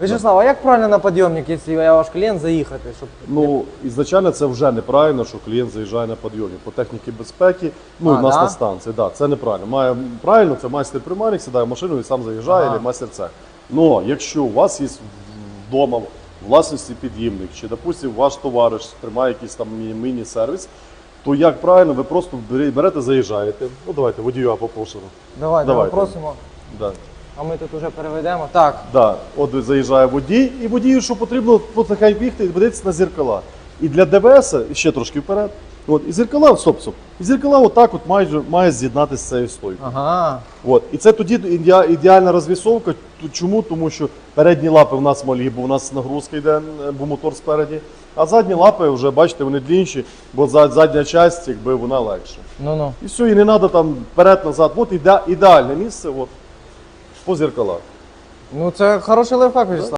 Вячеслав, а як правильно на підйомник, якщо я ваш клієнт, заїхати? Щоб... Ну, ізначально це вже неправильно, що клієнт заїжджає на підйомі. По техніці безпеки, ну, А, у нас да? на станції, да, це неправильно. Має, правильно, це майстер примарник сідає в машину і сам заїжджає, Ага. або майстер цех. Но якщо у вас є вдома в власності під'ємник, чи, допустим, ваш товариш тримає якийсь там міні-сервіс, то як правильно, ви просто берете, заїжджаєте. Ну, давайте, водію попросимо. Давайте, Давайте. попросимо, Да. А ми тут вже переведемо. Так, Да, от заїжджає водій, і водію, що потрібно, потихеньку бігти і дивитися на зеркала. І для ДВС ще трошки вперед. От, і зеркала, стоп, стоп. І зеркала отак от майже має з'єднатися з цією стойкою. ага. От. І це тоді ідеа- ідеальна розвісовка. Чому? Тому що передні лапи в нас малі, бо у нас нагрузка йде, е, бо мотор спереді. А задні лапи вже, бачите, вони длінші, бо задня часть, якби вона легша. Ну-ну. І все, і не треба там вперед-назад. От іде, ідеальне місце от, по зеркалах. Ну це хороший лайфхак, Вячеслав.